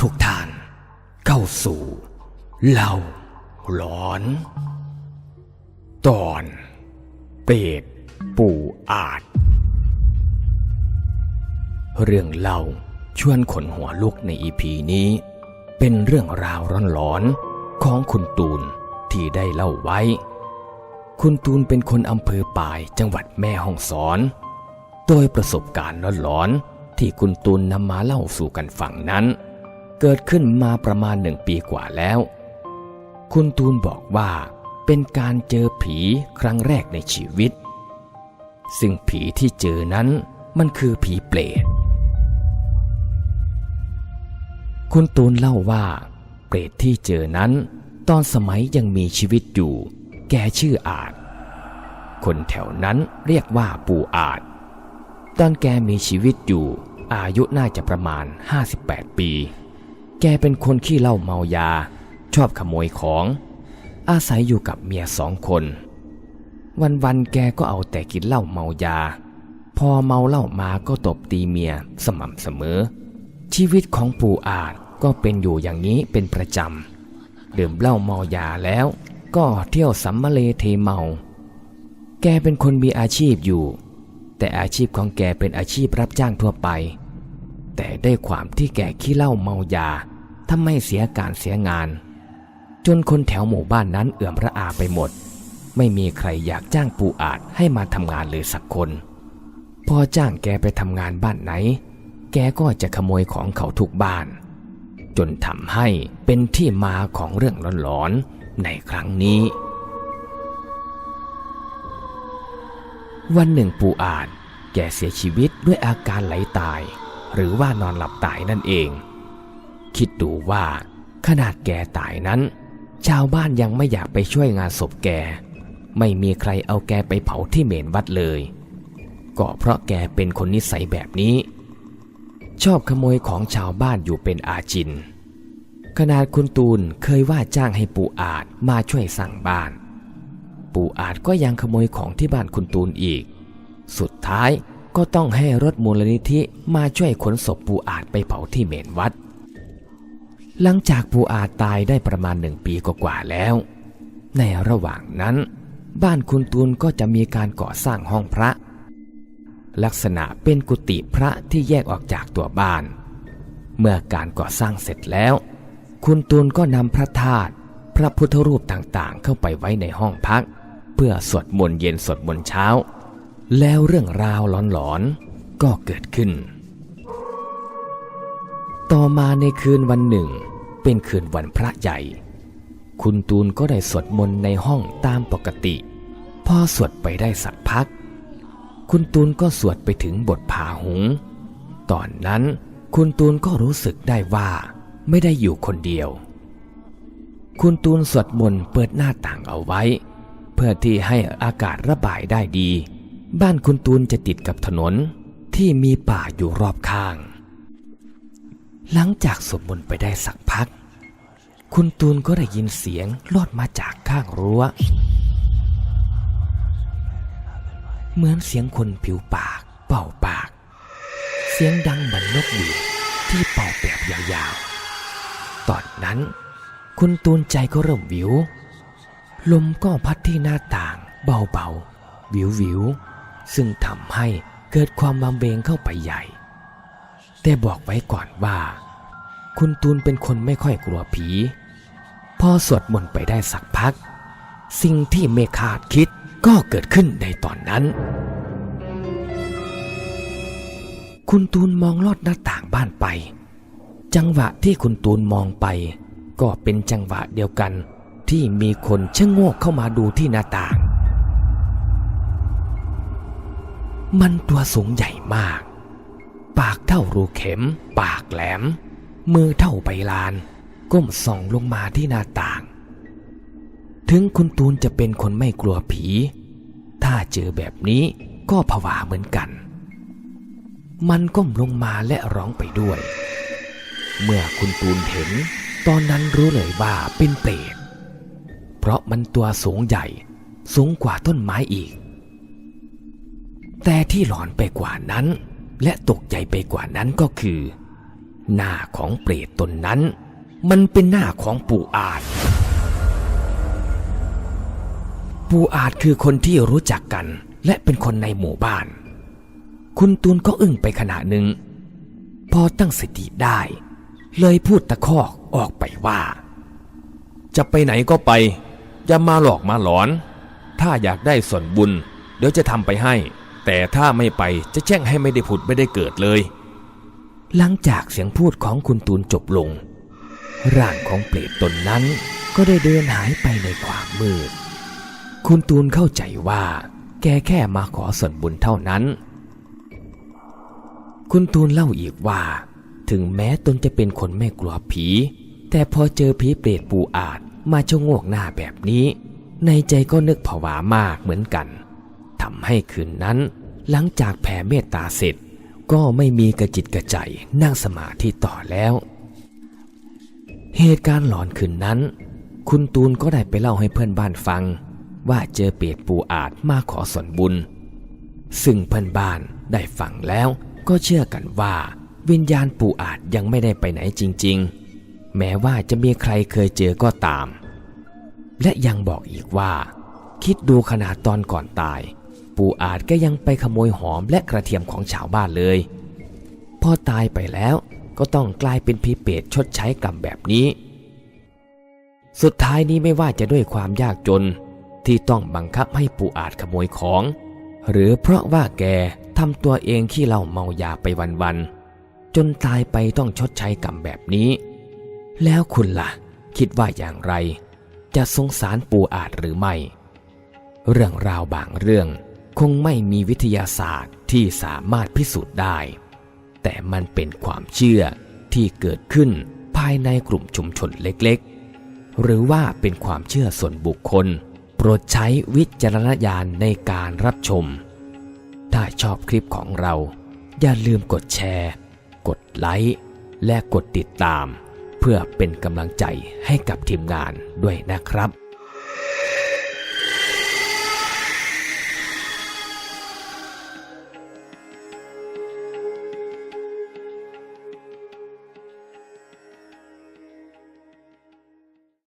ถูกทาน เข้าสู่เล่าหลอน ตอนเปรตปู่อาจ เรื่องเล่าชวนขนหัวลุกในอีพีนี้ เป็นเรื่องราวร้อนๆของคุณตูนที่ได้เล่าไว้ คุณตูนเป็นคนอำเภอปายจังหวัดแม่ฮ่องสอน โดยประสบการณ์หลอนๆที่คุณตูนนำมาเล่าสู่กันฟังนั้น เกิดขึ้นมาประมาณหนึ่งปีกว่าแล้ว คุณตูนบอกว่าเป็นการเจอผีครั้งแรกในชีวิต ซึ่งผีที่เจอนั้นมันคือผีเปรตคุณตูนเล่าว่า เปรตที่เจอนั้น ตอนสมัยยังมีชีวิตอยู่ แกชื่ออาจ คนแถวนั้นเรียกว่าปู่อาจ ตอนแกมีชีวิตอยู่ อายุน่าจะประมาณ 58 ปี แกเป็นคนขี้เหล้าเมายา ชอบขโมยของ อาศัยอยู่กับเมียสองคน วันๆแกก็เอาแต่กินเหล้าเมายา พอเมาเหล้ามาก็ตบตีเมียสม่ำเสมอ ชีวิตของปู่อาจก็เป็นอยู่อย่างนี้เป็นประจำดื่มเหล้าเมายาแล้วก็เที่ยวสัมมาเลเทเมา แกเป็นคนมีอาชีพอยู่ แต่อาชีพของแกเป็นอาชีพรับจ้างทั่วไป แต่ได้ความที่แกขี้เหล้าเมายาทำให้เสียการเสียงาน จนคนแถวหมู่บ้านนั้นเอื่อมระอาไปหมด ไม่มีใครอยากจ้างปูอาจให้มาทำงานเลยสักคน พอจ้างแกไปทำงานบ้านไหน แกก็จะขโมยของเขาทุกบ้าน จนทำให้เป็นที่มาของเรื่องหลอนๆในครั้งนี้ วันหนึ่งปูอาจแกเสียชีวิตด้วยอาการไหลตาย หรือว่านอนหลับตายนั่นเอง คิดดูว่า ขนาดแกตายนั้น ชาวบ้านยังไม่อยากไปช่วยงานศพแก ไม่มีใครเอาแกไปเผาที่เมนวัดเลย ก็เพราะแกเป็นคนนิสัยแบบนี้ ชอบขโมยของชาวบ้านอยู่เป็นอาจิน ขนาดคุณตูนเคยว่าจ้างให้ปู่อาจมาช่วยสั่งบ้าน ปู่อาจก็ยังขโมยของที่บ้านคุณตูนอีก สุดท้าย ก็ต้องให้รถมูลนิธิมาช่วยขนศพปูอาจไปเผาที่เมนวัด หลังจากปูอาจตายได้ประมาณหนึ่งปีกว่าๆแล้ว ในระหว่างนั้น บ้านคุณตูนก็จะมีการก่อสร้างห้องพระ ลักษณะเป็นกุฏิพระที่แยกออกจากตัวบ้าน เมื่อการก่อสร้างเสร็จแล้ว คุณตูนก็นำพระธาตุพระพุทธรูปต่างๆ เข้าไปไว้ในห้องพัก เพื่อสวดมนต์เย็นสวดมนต์เช้า แล้วเรื่องราวหลอนๆก็เกิดขึ้น ต่อมาในคืนวันหนึ่ง เป็นคืนวันพระใหญ่ คุณตูนก็ได้สวดมนต์ในห้องตามปกติ พอสวดไปได้สักพัก คุณตูนก็สวดไปถึงบทผาหุง ตอนนั้นคุณตูนก็รู้สึกได้ว่าไม่ได้อยู่คนเดียว คุณตูนสวดมนต์เปิดหน้าต่างเอาไว้ เพื่อที่ให้อากาศระบายได้ดี บ้านคุณตูนจะติดกับถนนที่มีป่าอยู่รอบข้าง หลังจากสวดมนต์ไปได้สักพัก คุณตูนก็ได้ยินเสียงลอดมาจากข้างรั้ว เหมือนเสียงคนผิวปาก เป่าปาก เสียงดังเหมือนนกหวีที่เป่าแบบยาวๆ ตอนนั้น คุณตูนใจก็เริ่มวิว ลมก็พัดที่หน้าต่าง เบาๆ วิววิวๆ ซึ่งทำให้เกิดความบำเบงเข้าไปใหญ่ แต่บอกไว้ก่อนว่า คุณตูนเป็นคนไม่ค่อยกลัวผี พอสวดมนต์ไปได้สักพัก สิ่งที่ไม่คาดคิดก็เกิดขึ้นในตอนนั้น คุณตูนมองลอดหน้าต่างบ้านไป จังหวะที่คุณตูนมองไป ก็เป็นจังหวะเดียวกันที่มีคนชะโงกเข้ามาดูที่หน้าต่าง มันตัวสูงใหญ่มาก ปากเท่ารูเข็ม ปากแหลม มือเท่าใบลาน ก้มส่องลงมาที่หน้าต่าง ถึงคุณตูนจะเป็นคนไม่กลัวผี ถ้าเจอแบบนี้ก็ผวาเหมือนกัน มันก้มลงมาและร้องไปด้วย เมื่อคุณตูนเห็น ตอนนั้นรู้เลยว่าเป็นเปรตเพราะมันตัวสูงใหญ่ สูงกว่าต้นไม้อีก แต่ที่หลอนไปกว่านั้น และตกใจไปกว่านั้นก็คือ หน้าของเปรตตนนั้น มันเป็นหน้าของปู่อาจ ปู่อาจคือคนที่รู้จักกัน และเป็นคนในหมู่บ้าน คุณตูนก็อึ้งไปขณะหนึ่ง พอตั้งสติได้ เลยพูดตะคอกออกไปว่า จะไปไหนก็ไป อย่ามาหลอกมาหลอน ถ้าอยากได้ส่วนบุญ เดี๋ยวจะทำไปให้ แต่ถ้าไม่ไปจะแช่งให้ไม่ได้ผุดไม่ได้เกิดเลย หลังจากเสียงพูดของคุณตูนจบลง ร่างของเปรตตนนั้นก็ได้เดินหายไปในความมืด คุณตูนเข้าใจว่า แกแค่มาขอส่วนบุญเท่านั้น คุณตูนเล่าอีกว่า ถึงแม้ตนจะเป็นคนไม่กลัวผี แต่พอเจอผีเปรตปูอาจมาชะโงกหน้าแบบนี้ ในใจก็นึกผวามากเหมือนกัน ทำให้คืนนั้น หลังจากแผ่เมตตาเสร็จ ก็ไม่มีกระจิตกระใจนั่งสมาธิต่อแล้ว เหตุการณ์หลอนคืนนั้น คุณตูนก็ได้ไปเล่าให้เพื่อนบ้านฟัง ว่าเจอเปรตปูอาจมาขอส่วนบุญ ซึ่งเพื่อนบ้านได้ฟังแล้ว ก็เชื่อกันว่า วิญญาณปูอาจยังไม่ได้ไปไหนจริง ๆ แม้ว่าจะมีใครเคยเจอก็ตาม และยังบอกอีกว่าคิดดูขนาดตอนก่อนตาย ปู่อาจก็ยังไปขโมยหอมและกระเทียมของชาวบ้านเลย พอตายไปแล้วก็ต้องกลายเป็นผีเปรตชดใช้กรรมแบบนี้ สุดท้ายนี้ไม่ว่าจะด้วยความยากจนที่ต้องบังคับให้ปู่อาจขโมยของ หรือเพราะว่าแกทำตัวเองขี้เหล้าเมายาไปวันๆจนตายไปต้องชดใช้กรรมแบบนี้ แล้วคุณล่ะ คิดว่าอย่างไร จะสงสารปู่อาจหรือไม่ เรื่องราวบางเรื่อง คงไม่มีวิทยาศาสตร์ที่สามารถพิสูจน์ได้ แต่มันเป็นความเชื่อที่เกิดขึ้นภายในกลุ่มชุมชนเล็กๆ หรือว่าเป็นความเชื่อส่วนบุคคล โปรดใช้วิจารณญาณในการรับชม ถ้าชอบคลิปของเรา อย่าลืมกดแชร์ กดไลค์และกดติดตาม เพื่อเป็นกำลังใจให้กับทีมงานด้วยนะครับ